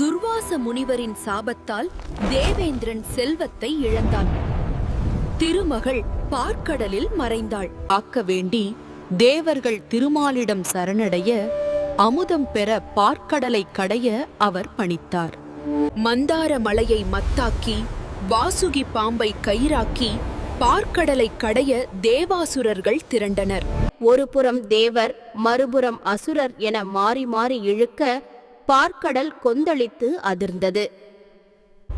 துர்வாச முனிவரின் சாபத்தால் தேவேந்திரன் செல்வத்தை இழந்தான். திருமகள் பார்க்கடலில் மறைந்தாள். ஆக்க வேண்டி தேவர்கள் திருமாலிடம் சரணடைய அமுதம் பெற பார்க்கடலை கடைய அவர் பணித்தார். மந்தார மலையை மத்தாக்கி வாசுகி பாம்பை கயிறாக்கி பார்க்கடலை கடைய தேவாசுரர்கள் திரண்டனர். ஒருபுறம் தேவர் மறுபுறம் அசுரர் என மாறி மாறி இழுக்க பார்க்கடல் கொந்தளித்து அதிர்ந்தது.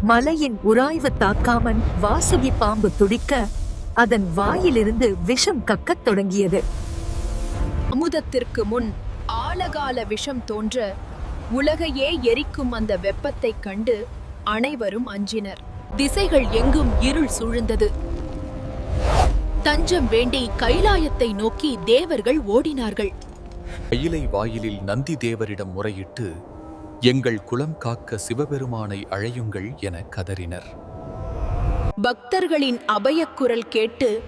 மலையின் உராய்வு தாக்காமன் வாசுகி பாம்பு துடிக்க அதன் வாயிலிருந்து விஷம் கக்கத் தொடங்கியது. அமுதத்திற்கு முன் ஆலகால விஷம் தோன்ற உலகையே எரிக்கும் அந்த வெப்பத்தைக் கண்டு அனைவரும் அஞ்சினர். திசைகள் எங்கும் இருள் சூழ்ந்தது. தஞ்சம் வேண்டி கைலாயத்தை நோக்கி தேவர்கள் ஓடினார்கள். கையிலை வாயிலில் நந்தி தேவரிடம் முறையிட்டு எங்கள் குலம் காக்க சிவபெருமானை அழையுங்கள் என கதறினர். பக்தர்களின் அபயக்குரல் கேட்டு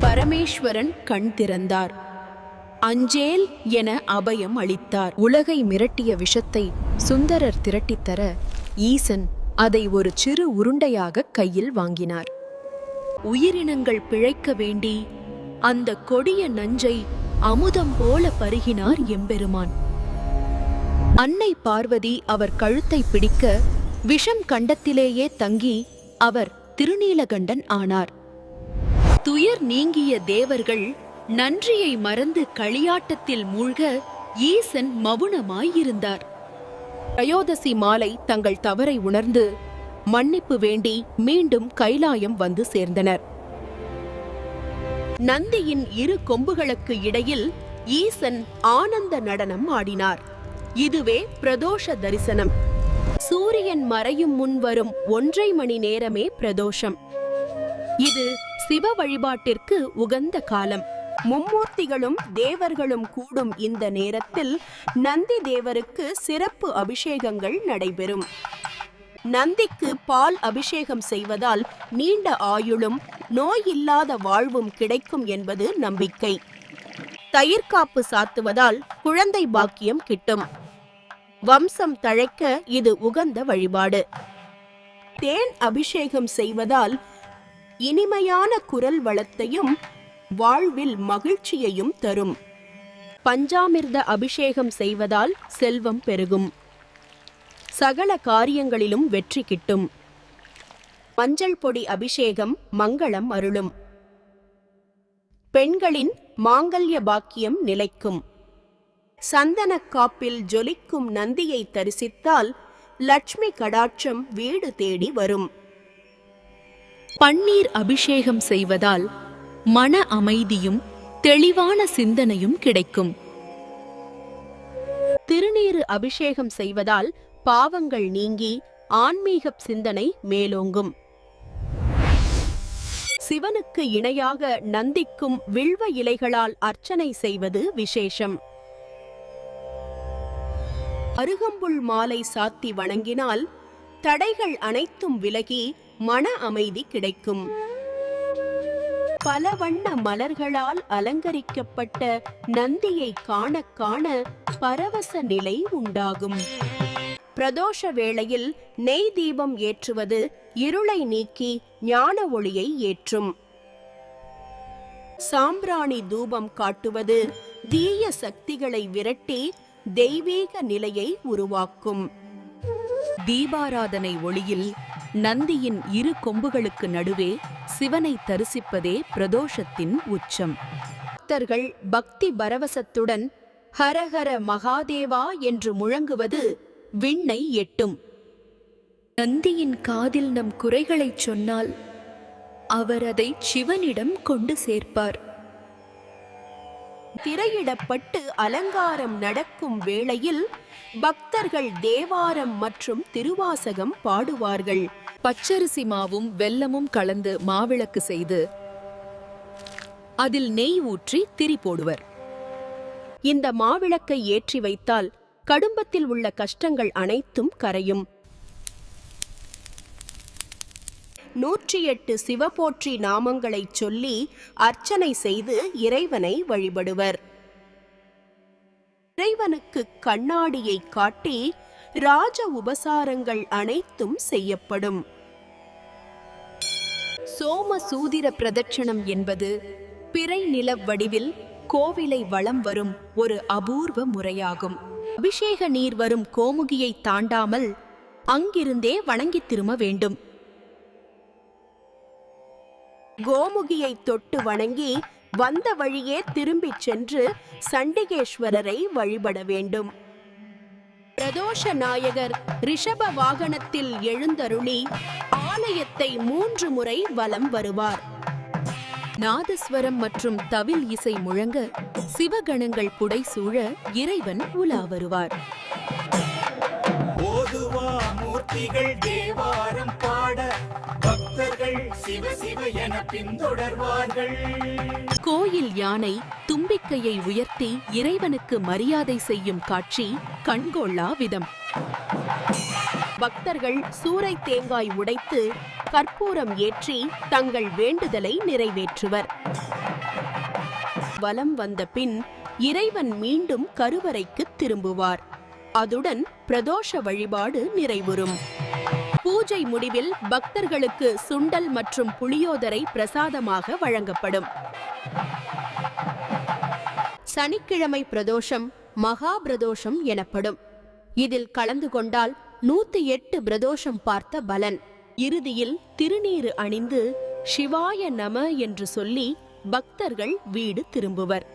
பரமேஸ்வரன் கண் திறந்தார். அஞ்சேல் என அபயம் அளித்தார். உலகை மிரட்டிய விஷத்தை சுந்தரர் திரட்டித்தர ஈசன் அதை ஒரு சிறு உருண்டையாக கையில் வாங்கினார். உயிரினங்கள் பிழைக்க வேண்டி அந்த கொடிய நஞ்சை அமுதம் போல பருகினார் எம்பெருமான். அன்னை பார்வதி அவர் கழுத்தை பிடிக்க விஷம் கண்டத்திலேயே தங்கி அவர் திருநீலகண்டன் ஆனார். துயர் நீங்கிய தேவர்கள் நன்றியை மறந்து களியாட்டத்தில் மூழ்க ஈசன் மவுனமாயிருந்தார். த்ரயோதசி மாலை தங்கள் தவறை உணர்ந்து மன்னிப்பு வேண்டி மீண்டும் கைலாயம் வந்து சேர்ந்தனர். நந்தியின் இரு கொம்புகளுக்கு இடையில் ஈசன் ஆனந்த நடனம் ஆடினார். இதுவே பிரதோஷ தரிசனம். சூரியன் மறையும் முன் வரும் ஒன்றை மணி நேரமே பிரதோஷம். இது சிவ வழிபாட்டிற்கு உகந்த காலம். மும்மூர்த்திகளும் தேவர்களும் கூடும் இந்த நேரத்தில் நந்தி தேவருக்கு சிறப்பு அபிஷேகங்கள் நடைபெறும். நந்திக்கு பால் அபிஷேகம் செய்வதால் நீண்ட ஆயுளும் நோய் இல்லாத வாழ்வும் கிடைக்கும் என்பது நம்பிக்கை. தயிர்காப்பு சாத்துவதால் குழந்தை பாக்கியம் கிட்டும். வம்சம் தழைக்க இது உகந்த வழிபாடு. தேன் அபிஷேகம் செய்வதால் இனிமையான குரல் வளத்தையும் வாழ்வில் மகிழ்ச்சியையும் தரும். பஞ்சாமிர்த அபிஷேகம் செய்வதால் செல்வம் பெருகும். சகல காரியங்களிலும் வெற்றி கிட்டும். மஞ்சள் பொடி அபிஷேகம் மங்களம் அருளும். பெண்களின் மாங்கல்ய பாக்கியம் நிலைக்கும். சந்தனக் காப்பில் ஜொலிக்கும் நந்தியை தரிசித்தால் லட்சுமி கடாட்சம் வீடு தேடி வரும். பன்னீர் அபிஷேகம் செய்வதால் மன அமைதியும் தெளிவான சிந்தனையும் கிடைக்கும். திருநீறு அபிஷேகம் செய்வதால் பாவங்கள் நீங்கி ஆன்மீக சிந்தனை மேலோங்கும். சிவனுக்கு இணையாக நந்திக்கும் வில்வ இலைகளால் அர்ச்சனை செய்வது விசேஷம். அருகம்புல் மாலை சாத்தி வணங்கினால் தடைகள் அனைத்தும் விலகி மன அமைதி கிடைக்கும். பல வண்ண மலர்களால் அலங்கரிக்கப்பட்ட நந்தியை காண காண பரவச நிலை உண்டாகும். பிரதோஷ வேளையில் நெய் தீபம் ஏற்றுவது இருளை நீக்கி ஞான ஒளியை ஏற்றும். சாம்பிராணி தூபம் காட்டுவது தீய சக்திகளை விரட்டி தெய்வீக நிலையை உருவாக்கும். தீபாராதனை ஒளியில் நந்தியின் இரு கொம்புகளுக்கு நடுவே சிவனை தரிசிப்பதே பிரதோஷத்தின் உச்சம். பக்தர்கள் பக்தி பரவசத்துடன் ஹரஹர மகாதேவா என்று முழங்குவது விண்ணை எட்டும். நந்தியின் காதில் நம் குறைகளைச் சொன்னால் அவர் அதை சிவனிடம் கொண்டு சேர்ப்பார். திரையிடப்பட்டு அலங்காரம் நடக்கும் வேளையில் பக்தர்கள் தேவாரம் மற்றும் திருவாசகம் பாடுவார்கள். பச்சரிசி மாவும் வெல்லமும் கலந்து மாவிளக்கு செய்து அதில் நெய் ஊற்றி திரி போடுவர். இந்த மாவிளக்கை ஏற்றி வைத்தால் கடும்பத்தில் உள்ள கஷ்டங்கள் அனைத்தும் கரையும். நூற்றி எட்டு சிவபோற்றி நாமங்களை சொல்லி அர்ச்சனை செய்து இறைவனை வழிபடுவர். இறைவனுக்கு கண்ணாடியை காட்டி ராஜ உபசாரங்கள் அனைத்தும் செய்யப்படும். சோம சூதிர பிரதட்சணம் என்பது பிறை நில வடிவில் கோவிலை வலம் வரும் ஒரு அபூர்வ முறையாகும். அபிஷேக நீர் வரும் கோமுகியை தாண்டாமல் அங்கிருந்தே வணங்கித் திரும்ப வேண்டும். கோமுகியை தொட்டு வணங்கி வந்த வழியே திரும்பிச் சென்று சண்டிகேஸ்வரரை வழிபட வேண்டும். பிரதோஷ நாயகர் ரிஷப வாகனத்தில் எழுந்தருளி ஆலயத்தை மூன்று முறை வலம் வருவார். நாதஸ்வரம் மற்றும் தவில் இசை முழங்க சிவகணங்கள் புடைசூழ இறைவன் உலா வருவார். மூர்த்திகள் தேவாரம் பாட பக்தர்கள் சிவ சிவ என பின்தொடர்வார்கள். கோயில் யானை தும்பிக்கையை உயர்த்தி இறைவனுக்கு மரியாதை செய்யும் காட்சி கண்கொள்ளா விதம். பக்தர்கள் சூறை தேங்காய் உடைத்து கற்பூரம் ஏற்றி தங்கள் வேண்டுதலை நிறைவேற்றுவர். வலம் வந்த பின் இறைவன் மீண்டும் கருவறைக்கு திரும்புவார். அதுடன் பிரதோஷ வழிபாடு நிறைவுறும். பூஜை முடிவில் பக்தர்களுக்கு சுண்டல் மற்றும் புளியோதரை பிரசாதமாக வழங்கப்படும். சனிக்கிழமை பிரதோஷம் மகா பிரதோஷம் எனப்படும். இதில் கலந்து கொண்டால் நூத்தி எட்டு பிரதோஷம் பார்த்த பலன். இறுதியில் திருநீறு அணிந்து சிவாய நம என்று சொல்லி பக்தர்கள் வீடு திரும்புவர்.